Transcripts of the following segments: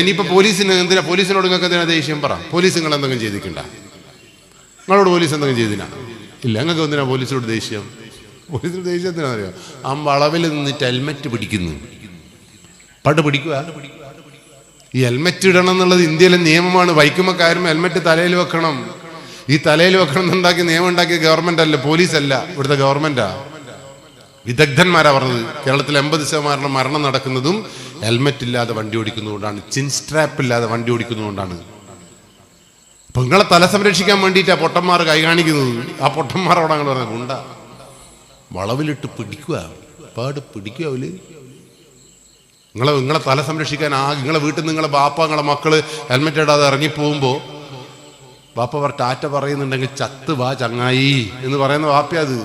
ഇനിയിപ്പോ പോലീസിന് എന്തിനാ? പോലീസിനോട് നിങ്ങൾക്ക് എന്തിനാ ദേഷ്യം? പറ. പോലീസ് നിങ്ങൾ എന്തെങ്കിലും ചെയ്തിട്ടുണ്ട? നിങ്ങളോട് പോലീസ് എന്തെങ്കിലും ചെയ്തിനാ? ഇല്ല നിങ്ങൾക്ക് എന്തിനാ പോലീസിനോട് ദേഷ്യം? പോലീസിനോട് ദേഷ്യം എന്തിനാ അറിയോ ആ വളവിൽ നിന്നിട്ട് ഹെൽമെറ്റ് പിടിക്കുന്നു. പണ്ട് പിടിക്കുക ഈ ഹെൽമെറ്റ് ഇടണം എന്നുള്ളത് ഇന്ത്യയിലെ നിയമമാണ്. വൈക്കുമ്പോൾ കയറുമ്പോൾ ഹെൽമെറ്റ് തലയിൽ വെക്കണം. ഈ തലയിൽ വെക്കണം എന്നുണ്ടാക്കി നിയമം ഉണ്ടാക്കിയ ഗവൺമെന്റ് അല്ല പോലീസ് അല്ല ഇവിടുത്തെ ഗവൺമെന്റാ. വിദഗ്ധന്മാരാ പറഞ്ഞത്. കേരളത്തിൽ എൺപത് ശതമാനം മരണം നടക്കുന്നതും ഹെൽമെറ്റ് ഇല്ലാതെ വണ്ടി ഓടിക്കുന്നതുകൊണ്ടാണ് ചിൻ സ്ട്രാപ്പ് ഇല്ലാതെ വണ്ടി ഓടിക്കുന്നതുകൊണ്ടാണ്. അപ്പൊ നിങ്ങളെ തല സംരക്ഷിക്കാൻ വേണ്ടിയിട്ടാ പൊട്ടന്മാർ കൈ കാണിക്കുന്നത്. ആ പൊട്ടന്മാർ അവിടെ അങ്ങനെ പറഞ്ഞ ഗുണ്ട വളവിലിട്ട് പിടിക്കുക പാട് പിടിക്കുക അവൽ. നിങ്ങളെ നിങ്ങളെ തല സംരക്ഷിക്കാൻ ആ നിങ്ങളെ വീട്ടിൽ നിന്ന് നിങ്ങളെ ബാപ്പ നിങ്ങളെ മക്കൾ ഹെൽമെറ്റ് ഇടാതെ ഇറങ്ങിപ്പോകുമ്പോൾ ബാപ്പ പറ ടാറ്റ പറയുന്നുണ്ടെങ്കിൽ ചത്ത് വാ ചങ്ങായി എന്ന് പറയുന്ന വാപ്പയാ അത്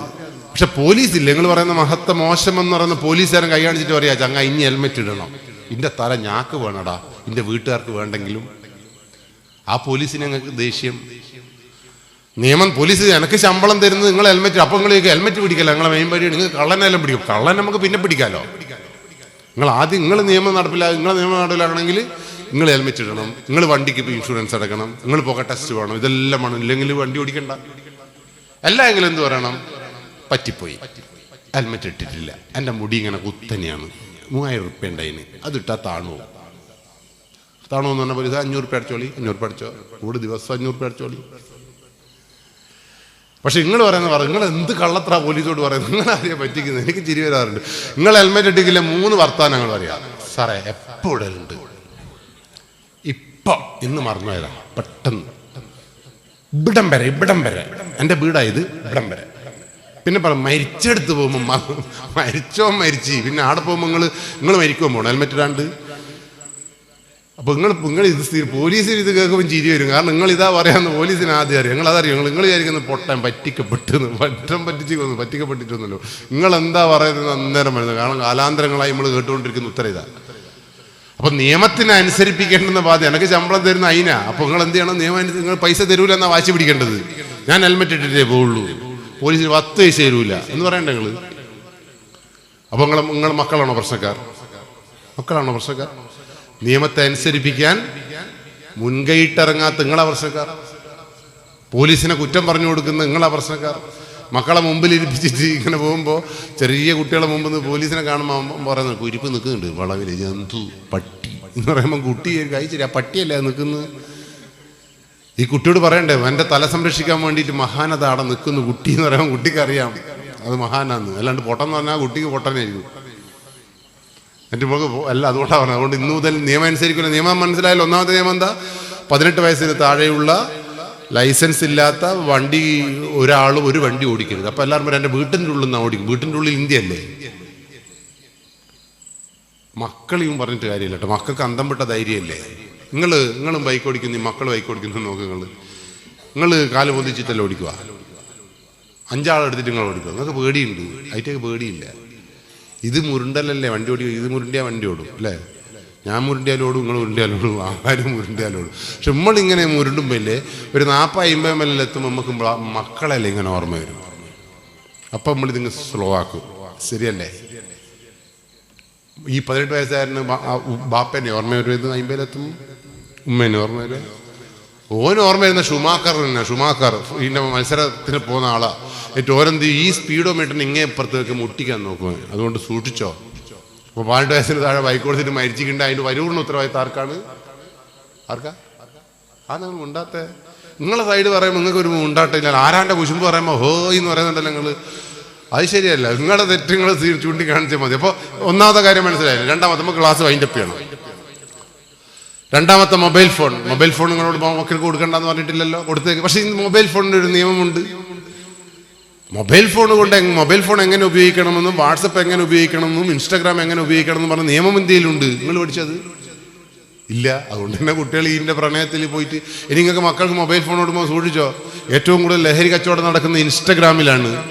പക്ഷെ പോലീസ് ഇല്ല നിങ്ങൾ പറയുന്ന മഹത്ത മോശം എന്ന് പറയുന്ന പോലീസുകാരൻ കൈ കാണിച്ചിട്ട് പറയാ ചങ്ങായി ഇനി ഹെൽമെറ്റ് ഇടണം. ഇന്റെ തല ഞാക്ക് വേണടാ ഇന്റെ വീട്ടുകാർക്ക് വേണ്ടെങ്കിലും. ആ പോലീസിന് ഞങ്ങൾക്ക് ദേഷ്യം. നിയമം പോലീസ് എനിക്ക് ശമ്പളം തരുന്നത് നിങ്ങൾ ഹെൽമെറ്റ് അപ്പൊ നിങ്ങൾ ഹെൽമെറ്റ് പിടിക്കല്ല നിങ്ങളെ മെയിൻ പരിപാടി നിങ്ങൾ കള്ളനെല്ലാം പിടിക്കും. കള്ളൻ നമുക്ക് പിന്നെ പിടിക്കാലോ? നിങ്ങൾ ആദ്യം നിങ്ങൾ നിയമം നടപ്പില്ല നിങ്ങൾ നിയമം നടപ്പിലാക്കണമെങ്കിൽ നിങ്ങൾ ഹെൽമെറ്റ് ഇടണം നിങ്ങൾ വണ്ടിക്ക് ഇൻഷുറൻസ് അടക്കണം നിങ്ങൾ പോക്ക ടെസ്റ്റ് വേണം ഇതെല്ലാം വേണം. ഇല്ലെങ്കിൽ വണ്ടി ഓടിക്കണ്ട. എല്ലായെങ്കിലും എന്ത് പറയണം? പറ്റിപ്പോയി. ഹെൽമെറ്റ് ഇട്ടിട്ടില്ല. എന്റെ മുടി ഇങ്ങനെ കുത്തനെയാണ്. മൂവായിരം റുപ്യ ഉണ്ടായിന്. അതിട്ടാ താണു. താണു എന്ന് പറഞ്ഞ പോലീസ് അഞ്ഞൂറ് റുപ്യ അടിച്ചോളി അഞ്ഞൂറ് റുപ്യ അടിച്ചോ. കൂടെ ദിവസം അഞ്ഞൂറ് റുപ്യ അടിച്ചോളി. പക്ഷെ നിങ്ങൾ പറയുന്നത് പറ നിങ്ങൾ എന്ത് കള്ളത്ര പോലീസോട് പറയുന്നത്? നിങ്ങൾ ആരെയാ പറ്റിക്കുന്നത് എനിക്ക് ചിരി വരാറുണ്ട്. നിങ്ങൾ ഹെൽമെറ്റ് ഇട്ടിക്കില്ല മൂന്ന് വർത്താനങ്ങൾ പറയാം. സാറേ എപ്പോഴുണ്ട്? ഇപ്പം. ഇന്ന് മറന്നു വരാം പെട്ടെന്ന്. ഇവിടം വരെ ഇവിടം വരെ. എന്റെ വീടായത് ഇവിടം വരെ. പിന്നെ പറ മരിച്ചെടുത്ത് പോകുമ്പോൾ മരിച്ചോ മരിച്ചു. പിന്നെ ആടെ പോകുമ്പോൾ നിങ്ങൾ നിങ്ങൾ മരിക്കുമോ പോകണം ഹെൽമെറ്റ് ഇടാണ്ട് അപ്പൊ നിങ്ങൾ നിങ്ങൾ ഇത് പോലീസിന് ഇത് കേൾക്കുമ്പോൾ ചിരി വരും. കാരണം നിങ്ങൾ ഇതാ പറയാമെന്ന് പോലീസിന് ആദ്യം അറിയാം. നിങ്ങൾ അതറിയാം? നിങ്ങൾ വിചാരിക്കുന്നത് പൊട്ടാൻ പറ്റിക്കപ്പെട്ടെന്ന് പറ്റം പറ്റിച്ച് കൊന്നു പറ്റിക്കപ്പെട്ടിട്ടൊന്നുമല്ലോ നിങ്ങൾ എന്താ പറയുന്നത് അന്നേരം വരുന്നത്? കാരണം കാലാന്തരങ്ങളായി നമ്മൾ കേട്ടുകൊണ്ടിരിക്കുന്ന ഉത്തര ഇതാ. അപ്പൊ നിയമത്തിന് അനുസരിപ്പിക്കേണ്ടെന്ന ബാധ്യത. എനിക്ക് ശമ്പളം തരുന്ന അതിനാ അപ്പൊ നിങ്ങൾ എന്ത് ചെയ്യണം? നിയമം നിങ്ങൾ പൈസ തരൂല എന്നാ വാശി പിടിക്കേണ്ടത്. ഞാൻ ഹെൽമെറ്റ് ഇട്ടിട്ടേ പോവുള്ളൂ. പോലീസിന് പത്ത് പൈസ തരൂല. എന്ന് പറയണ്ട നിങ്ങൾ അപ്പൊ നിങ്ങൾ നിങ്ങൾ മക്കളാണോ പ്രശ്നക്കാർ? മക്കളാണോ പ്രശ്നക്കാർ? നിയമത്തെ അനുസരിപ്പിക്കാൻ മുൻകൈയിട്ടിറങ്ങാത്ത നിങ്ങളാ പ്രശ്നക്കാർ. പോലീസിനെ കുറ്റം പറഞ്ഞു കൊടുക്കുന്ന നിങ്ങളാ പ്രശ്നക്കാർ. മക്കളെ മുമ്പിൽ ഇരിപ്പിച്ചിട്ട് ഇങ്ങനെ പോകുമ്പോൾ ചെറിയ കുട്ടികളെ മുമ്പ് പോലീസിനെ കാണുമ്പോൾ പറയുന്നത് കുരിപ്പ് നിൽക്കുന്നുണ്ട്. വളവിൽ ജന്തു പട്ടി. എന്ന് പറയുമ്പോൾ കുട്ടി കഴിച്ചില്ല ആ പട്ടിയല്ലേ നിൽക്കുന്നത്? ഈ കുട്ടിയോട് പറയണ്ടേ എന്റെ തല സംരക്ഷിക്കാൻ വേണ്ടിയിട്ട് മഹാനത അവിടെ നിൽക്കുന്നു കുട്ടി എന്ന് പറയുമ്പോൾ കുട്ടിക്ക് അറിയാം അത് മഹാനാന്ന്. അല്ലാണ്ട് പൊട്ടെന്ന് പറഞ്ഞാൽ കുട്ടിക്ക് പൊട്ടനായിരിക്കും. എന്റെ മുഖം അല്ല അതുകൊണ്ടാണ് പറഞ്ഞത്. അതുകൊണ്ട് ഇന്ന് മുതൽ നിയമം അനുസരിക്കില്ല നിയമം മനസ്സിലായാലും ഒന്നാമത്തെ നിയമം എന്താ? പതിനെട്ട് വയസ്സിന് താഴെയുള്ള ലൈസൻസ് ഇല്ലാത്ത വണ്ടി ഒരാൾ ഒരു വണ്ടി ഓടിക്കരുത്. അപ്പം എല്ലാവരും പറയും എന്റെ വീട്ടിന്റെ ഉള്ളിൽ നിന്നാണ് ഓടിക്കും. വീട്ടിന്റെ ഉള്ളിൽ ഇന്ത്യ അല്ലേ മക്കളെയും പറഞ്ഞിട്ട് കാര്യമില്ല കേട്ടോ. മക്കൾക്ക് അന്തം വിട്ട ധൈര്യമല്ലേ? നിങ്ങൾ നിങ്ങളും ബൈക്ക് ഓടിക്കുന്നു മക്കൾ ബൈക്ക് ഓടിക്കുന്നു നോക്ക് നിങ്ങൾ നിങ്ങൾ കാൽ പൊതിച്ചിട്ടല്ലേ ഓടിക്കുക? അഞ്ചാളെടുത്തിട്ട് നിങ്ങൾ ഓടിക്കുക. നിങ്ങൾക്ക് പേടിയുണ്ട്. അതിന്റെയൊക്കെ പേടിയില്ല. ഇത് മുരുണ്ടല്ലേ വണ്ടി ഓടിക്കുക? ഇത് മുരുണ്ടിയാൽ വണ്ടി ഓടും അല്ലേ? ഞാൻ മുരുണ്ടിയാലും ഓടും നിങ്ങൾ മുരുണ്ടിയാലും ഓടും ആരും ഓടും. പക്ഷെ നമ്മളിങ്ങനെ മുരുണ്ടുമ്പോഴല്ലേ ഒരു നാൽപ്പത് അമ്പത് എത്തുമ്പോൾ നമുക്ക് മക്കളല്ലേ ഇങ്ങനെ ഓർമ്മ വരും. അപ്പം നമ്മളിതിങ്ങ് സ്ലോ ആക്കും. ശരിയല്ലേ? ഈ പതിനെട്ട് വയസ്സുകാരന് ബാപ്പേനെ ഓർമ്മ വരുന്നത് അമ്പതിലെത്തും ഉമ്മേനെ ഓർമ്മ വരും ഓന് ഓർമ്മ വരുന്ന ഷുമാക്കർ തന്നെ ഷുമാക്കർ. ഇതിന്റെ മത്സരത്തിന് പോകുന്ന ആളാ. ഏറ്റവും ഓരെന്ത് ഈ സ്പീഡോ മീറ്ററിന് ഇങ്ങേ ഇപ്പുറത്തേക്ക് മുട്ടിക്കാൻ നോക്കും അതുകൊണ്ട് സൂക്ഷിച്ചോ. അപ്പൊ പതിനെട്ട് വയസ്സിന് താഴെ ബൈക്ക് മരിച്ചിട്ടുണ്ട്. അതിന്റെ വരൂറിന് ഉത്തരവാദിത്തം ആർക്കാണ്? ആർക്കാ? ആ നിങ്ങൾ ഉണ്ടാത്ത നിങ്ങളെ സൈഡ് പറയുമ്പോൾ നിങ്ങൾക്ക് ഒരു ഉണ്ടാട്ടില്ല ആരാന്റെ കുശുമ്പ് പറയുമ്പോൾ ഹോ എന്ന് പറയുന്നുണ്ടല്ലോ നിങ്ങൾ അത് ശരിയല്ല. നിങ്ങളുടെ തെറ്റ് നിങ്ങൾ ചൂണ്ടിക്കാണിച്ചാൽ മതി. അപ്പോൾ ഒന്നാമത്തെ കാര്യം മനസ്സിലായില്ല? രണ്ടാമത്തെ നമുക്ക് ക്ലാസ് വൈൻഡപ്പ് ചെയ്യണം. രണ്ടാമത്തെ മൊബൈൽ ഫോൺ. മൊബൈൽ ഫോൺ നിങ്ങളോട് മക്കൾക്ക് കൊടുക്കണ്ടെന്ന് പറഞ്ഞിട്ടില്ലല്ലോ? കൊടുത്തേക്ക്. പക്ഷേ ഇന്ന് മൊബൈൽ ഫോണിന് ഒരു നിയമമുണ്ട്. മൊബൈൽ ഫോൺ കൊണ്ട് മൊബൈൽ ഫോൺ എങ്ങനെ ഉപയോഗിക്കണമെന്നും വാട്സപ്പ് എങ്ങനെ ഉപയോഗിക്കണമെന്നും ഇൻസ്റ്റാഗ്രാം എങ്ങനെ ഉപയോഗിക്കണം ഉപയോഗിക്കണമെന്നും പറഞ്ഞ നിയമം ഇന്ത്യയിലുണ്ട് നിങ്ങൾ പഠിച്ചത്? ഇല്ല. അതുകൊണ്ട് തന്നെ കുട്ടികൾ ഇതിന്റെ പ്രണയത്തിൽ പോയിട്ട് ഇനി നിങ്ങൾക്ക് മക്കൾക്ക് മൊബൈൽ ഫോൺ കൊടുക്കുമ്പോൾ സൂക്ഷിച്ചോ? ഏറ്റവും കൂടുതൽ ലഹരി കച്ചവടം നടക്കുന്ന ഇൻസ്റ്റഗ്രാമിലാണ്.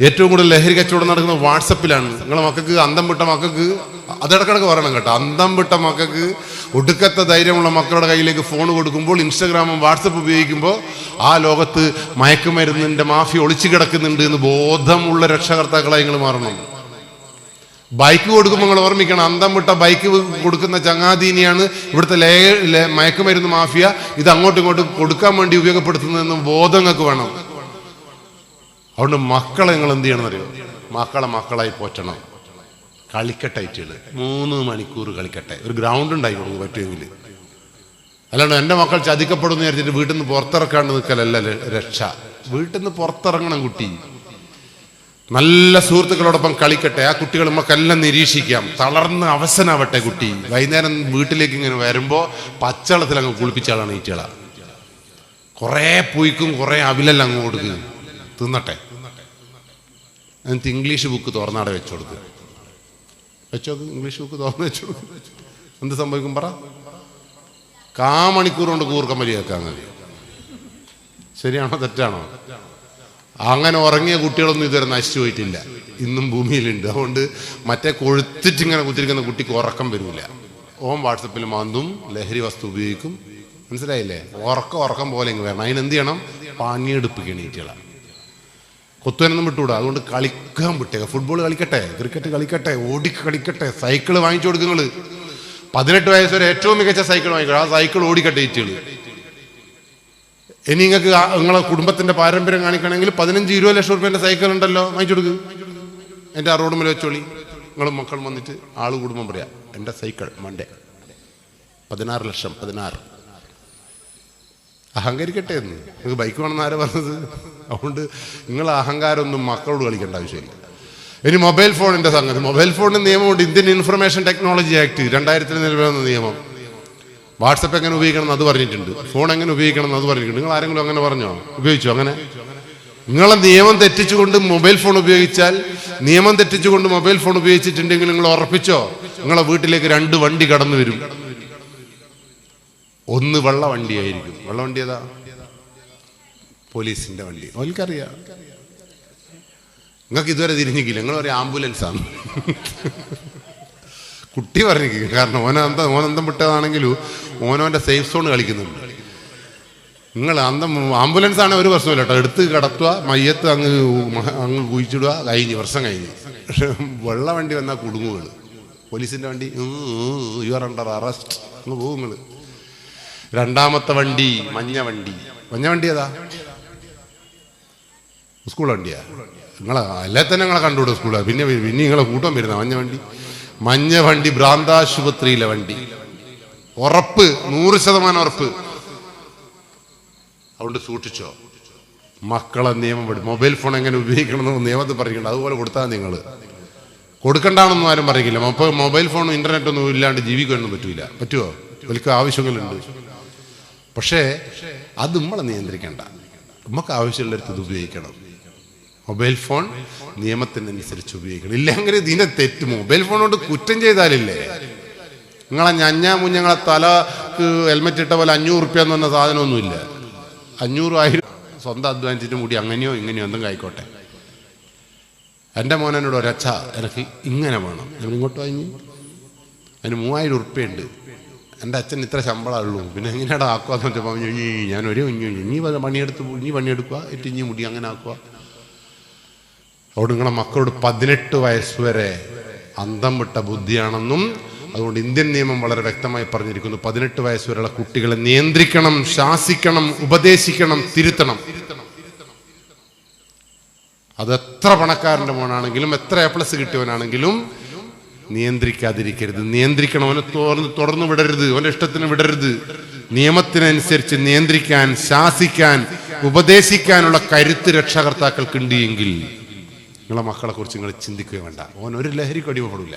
ഏറ്റവും കൂടുതൽ ലഹരി കച്ചവടം നടക്കുന്ന വാട്സപ്പിലാണ്. നിങ്ങളെ മക്കൾക്ക് അന്തം വിട്ട മക്കൾക്ക് അതിടക്കിടക്ക് പറയണം കേട്ടോ. അന്തം വിട്ട മക്കൾക്ക് ഒടുക്കത്തെ ധൈര്യമുള്ള മക്കളുടെ കയ്യിലേക്ക് ഫോൺ കൊടുക്കുമ്പോൾ ഇൻസ്റ്റഗ്രാമും വാട്സപ്പ് ഉപയോഗിക്കുമ്പോൾ ആ ലോകത്ത് മയക്കുമരുന്നിന്റെ മാഫി ഒളിച്ചു കിടക്കുന്നുണ്ട് എന്ന് ബോധമുള്ള രക്ഷകർത്താക്കളായി നിങ്ങൾ മാറണം. ബൈക്ക് കൊടുക്കുമ്പോൾ നിങ്ങൾ ഓർമ്മിക്കണം അന്തം വിട്ട ബൈക്ക് കൊടുക്കുന്ന ചങ്ങാതീനിയാണ് ഇവിടുത്തെ ലേ മയക്കുമരുന്ന് മാഫിയ ഇത് അങ്ങോട്ടും ഇങ്ങോട്ടും കൊടുക്കാൻ വേണ്ടി ഉപയോഗപ്പെടുത്തുന്നതെന്ന് ബോധം നിങ്ങൾക്ക് വേണം. അതുകൊണ്ട് മക്കളെ നിങ്ങൾ എന്ത് ചെയ്യണം അറിയോ മക്കളെ മക്കളായി പോറ്റണം. കളിക്കട്ടെ ഇറ്റുകൾ മൂന്ന് മണിക്കൂർ കളിക്കട്ടെ. ഒരു ഗ്രൗണ്ട് ഉണ്ടായി കൊടുക്കും പറ്റുമെങ്കിൽ അല്ലാണ്ട് എന്റെ മക്കൾ ചതിക്കപ്പെടുന്നു വിചാരിച്ചിട്ട് വീട്ടിൽ നിന്ന് പുറത്തിറക്കാണ്ട് നിൽക്കലല്ല രക്ഷ. വീട്ടിൽ നിന്ന് പുറത്തിറങ്ങണം കുട്ടി. നല്ല സുഹൃത്തുക്കളോടൊപ്പം കളിക്കട്ടെ. ആ കുട്ടികൾ നമുക്കെല്ലാം നിരീക്ഷിക്കാം. തളർന്ന് അവസനാവട്ടെ കുട്ടി. വൈകുന്നേരം വീട്ടിലേക്ക് ഇങ്ങനെ വരുമ്പോൾ പച്ചളത്തിൽ അങ്ങ് കുളിപ്പിച്ചാളാണ് ഈറ്റള കുറേ പുയ്ക്കും കുറേ അവിലെല്ലാം അങ്ങ് കൊടുക്കുക തിന്നട്ടെ. എന്നിട്ട് ഇംഗ്ലീഷ് ബുക്ക് തുറന്നാടെ വെച്ചു കൊടുക്കുക വെച്ചോക്ക് ഇംഗ്ലീഷ് ബുക്ക് തുറന്ന് വെച്ചു. എന്ത് സംഭവിക്കും പറ. കാ കാമണിക്കൂർ കൊണ്ട് കൂർക്കമ്പലി കേൾക്കാൻ മതി ശരിയാണോ തെറ്റാണോ? അങ്ങനെ ഉറങ്ങിയ കുട്ടികളൊന്നും ഇതുവരെ നശിച്ചു പോയിട്ടില്ല. ഇന്നും ഭൂമിയിലുണ്ട്. അതുകൊണ്ട് മറ്റേ കൊഴുത്തിട്ട് ഇങ്ങനെ കുത്തിരിക്കുന്ന കുട്ടിക്ക് ഉറക്കം വരില്ല ഓം വാട്സപ്പിൽ മാന്തും ലഹരി വസ്തു ഉപയോഗിക്കും. മനസ്സിലായില്ലേ? ഉറക്കം ഉറക്കം പോലെ ഇങ്ങ് വേണം അതിനെന്ത് ചെയ്യണം? പണിയെടുപ്പിക്കണം ഈറ്റകളെ കൊത്തുവനൊന്നും വിട്ടുകൂടാ. അതുകൊണ്ട് കളിക്കാൻ വിട്ടേക്ക. ഫുട്ബോൾ കളിക്കട്ടെ ക്രിക്കറ്റ് കളിക്കട്ടെ ഓടി കളിക്കട്ടെ സൈക്കിൾ വാങ്ങിച്ചു കൊടുക്കുന്നു പതിനെട്ട് വയസ്സ് വരെ ഏറ്റവും മികച്ച സൈക്കിൾ വാങ്ങിക്കണം ആ സൈക്കിൾ ഓടിക്കട്ടെ ഈറ്റുകൾ ഇനി നിങ്ങൾക്ക് നിങ്ങളെ കുടുംബത്തിന്റെ പാരമ്പര്യം കാണിക്കണമെങ്കിൽ പതിനഞ്ച് ഇരുപത് ലക്ഷം റുപ്യന്റെ സൈക്കിൾ ഉണ്ടല്ലോ വാങ്ങിച്ചു കൊടുക്ക്. എന്റെ ആ റോഡ് മേലെ വെച്ചോളി. നിങ്ങളും മക്കൾ വന്നിട്ട് ആൾ കുടുംബം പറയാ എന്റെ സൈക്കിൾ മണ്ടേ പതിനാറ് ലക്ഷം പതിനാറ്. അഹങ്കരിക്കട്ടെ എന്ന്. നിങ്ങൾക്ക് ബൈക്ക് വേണമെന്ന് ആരാ പറഞ്ഞത്? അതുകൊണ്ട് നിങ്ങൾ അഹങ്കാരമൊന്നും മക്കളോട് കളിക്കേണ്ട ആവശ്യമില്ല. ഇനി മൊബൈൽ ഫോണിന്റെ സംഗതി. മൊബൈൽ ഫോണിന്റെ നിയമമുണ്ട് ഇന്ത്യൻ ഇൻഫർമേഷൻ ടെക്നോളജി ആക്ട് രണ്ടായിരത്തിൽ നിലവിൽ വന്ന നിയമം. വാട്സപ്പ് എങ്ങനെ ഉപയോഗിക്കണം എന്ന് അത് പറഞ്ഞിട്ടുണ്ട്. ഫോൺ എങ്ങനെ ഉപയോഗിക്കണം എന്ന് അത് പറഞ്ഞിട്ടുണ്ട്. നിങ്ങൾ ആരെങ്കിലും അങ്ങനെ പറഞ്ഞോ? ഉപയോഗിച്ചോ? അങ്ങനെ? നിങ്ങളെ നിയമം തെറ്റിച്ചുകൊണ്ട് മൊബൈൽ ഫോൺ ഉപയോഗിച്ചാൽ നിയമം തെറ്റിച്ചുകൊണ്ട് മൊബൈൽ ഫോൺ ഉപയോഗിച്ചിട്ടുണ്ടെങ്കിൽ നിങ്ങൾ ഉറപ്പിച്ചോ? നിങ്ങളെ വീട്ടിലേക്ക് രണ്ട് വണ്ടി കടന്നു വരും. ഒന്ന് വെള്ള വണ്ടിയായിരിക്കും വെള്ള വണ്ടി ഏതാ? പോലീസിന്റെ വണ്ടി. ഓൽക്കറിയാം നിങ്ങൾക്ക് ഇതുവരെ തിരിഞ്ഞിക്കില്ല. നിങ്ങൾ ഒരു ആംബുലൻസാണ്. കുട്ടി പറഞ്ഞിരിക്കും. കാരണം ഓന അന്തം വിട്ടതാണെങ്കിലും ഓനോന്റെ സേഫ് സോൺ കളിക്കുന്നുണ്ട്. നിങ്ങൾ അന്തം ആംബുലൻസ് ആണെങ്കിൽ ഒരു പ്രശ്നമില്ല കേട്ടോ. എടുത്ത് കിടത്തുക മയ്യത്ത് അങ്ങ് അങ്ങ് കുഴിച്ചിടുക കഴിഞ്ഞ് വർഷം കഴിഞ്ഞ്. പക്ഷെ വെള്ള വണ്ടി വന്നാൽ കുടുങ്ങുകൾ പോലീസിന്റെ വണ്ടി യു ആർ അണ്ടർ അറസ്റ്റ് അങ്ങ് പോകും രണ്ടാമത്തെ വണ്ടി മഞ്ഞ വണ്ടി. മഞ്ഞ വണ്ടി ഏതാ? സ്കൂൾ വണ്ടിയാ? നിങ്ങളെ അല്ലേ തന്നെ നിങ്ങളെ കണ്ടുകൂടെ സ്കൂളാ പിന്നെ പിന്നെ നിങ്ങളെ കൂട്ടം വരുന്ന മഞ്ഞ വണ്ടി. മഞ്ഞ വണ്ടി ഭ്രാന്താശുപത്രിയിലെ വണ്ടി. ഉറപ്പ് നൂറ് ശതമാനം ഉറപ്പ്. അതുകൊണ്ട് സൂക്ഷിച്ചോ. മക്കളെ നിയമം വിടും. മൊബൈൽ ഫോൺ എങ്ങനെ ഉപയോഗിക്കണമെന്ന് നിയമത്തിൽ പറയുന്നുണ്ട്. അതുപോലെ കൊടുത്താൽ നിങ്ങൾ. കൊടുക്കണ്ടാണെന്നും ആരും പറയില്ല. അപ്പോൾ മൊബൈൽ ഫോണും ഇന്റർനെറ്റ് ഒന്നും ഇല്ലാണ്ട് ജീവിക്കാനൊന്നും പറ്റൂല. പറ്റുമോ വലിയ ആവശ്യങ്ങളുണ്ട്. പക്ഷേ അത് നമ്മളെ നിയന്ത്രിക്കേണ്ട. നമുക്ക് ആവശ്യമുള്ളിടത്ത് ഇത് ഉപയോഗിക്കണം. മൊബൈൽ ഫോൺ നിയമത്തിനനുസരിച്ച് ഉപയോഗിക്കണം. ഇല്ലെങ്കിൽ ഇതിനെ തെറ്റ് മൊബൈൽ ഫോണോട് കുറ്റം ചെയ്താലില്ലേ? നിങ്ങളെ ഞഞ്ഞ മുഞ്ഞങ്ങളെ തല ഹെൽമെറ്റ് ഇട്ട പോലെ അഞ്ഞൂറ് റുപ്യ എന്ന് പറഞ്ഞ സാധനമൊന്നുമില്ല. അഞ്ഞൂറ് ആയിരം സ്വന്തം അധ്വാനിച്ചിട്ട് കൂടി അങ്ങനെയോ ഇങ്ങനെയോ എന്തെങ്കിലും ആയിക്കോട്ടെ. എന്റെ മോനോട് ഒരച്ഛ എനിക്ക് ഇങ്ങനെ വേണം. ഞാൻ ഇങ്ങോട്ട് വാങ്ങി അതിന് മൂവായിരം ഉറുപ്പ്യുണ്ട് എന്റെ അച്ഛൻ ഇത്ര ശമ്പളമുള്ളൂ പിന്നെ എങ്ങനെയാടാ ആക്കുവാന്ന് വെച്ചപ്പോൾ ഞൊഞ്ഞി, ഞാൻ ഒരു കുഞ്ഞു നീ പണിയെടുത്ത് നീ പണിയെടുക്കുക ഇട്ട് ഇഞ്ഞി മുടി അങ്ങനെ ആക്കുക അവിടെ നിങ്ങളെ മക്കളോട് പതിനെട്ട് വയസ്സ് വരെ അന്തം വിട്ട ബുദ്ധിയാണെന്നും അതുകൊണ്ട് ഇന്ത്യൻ നിയമം വളരെ വ്യക്തമായി പറഞ്ഞിരിക്കുന്നു. പതിനെട്ട് വയസ്സ് വരെയുള്ള കുട്ടികളെ നിയന്ത്രിക്കണം ശാസിക്കണം ഉപദേശിക്കണം തിരുത്തണം. അത് എത്ര പണക്കാരന്റെ മോനാണെങ്കിലും എത്ര എ പ്ലസ് കിട്ടിയവനാണെങ്കിലും നിയന്ത്രിക്കാതിരിക്കരുത്. നിയന്ത്രിക്കണം. അവനെ തുറന്ന് തുറന്നു വിടരുത്. അവന്റെ ഇഷ്ടത്തിന് വിടരുത്. നിയമത്തിനനുസരിച്ച് നിയന്ത്രിക്കാൻ ശാസിക്കാൻ ഉപദേശിക്കാനുള്ള കരുത്ത് രക്ഷകർത്താക്കൾക്കുണ്ട് എങ്കിൽ നിങ്ങളെ മക്കളെ കുറിച്ച് നിങ്ങൾ ചിന്തിക്കുക വേണ്ട. ഓൻ ഒരു ലഹരിക്ക് അടിമപ്പെടില്ല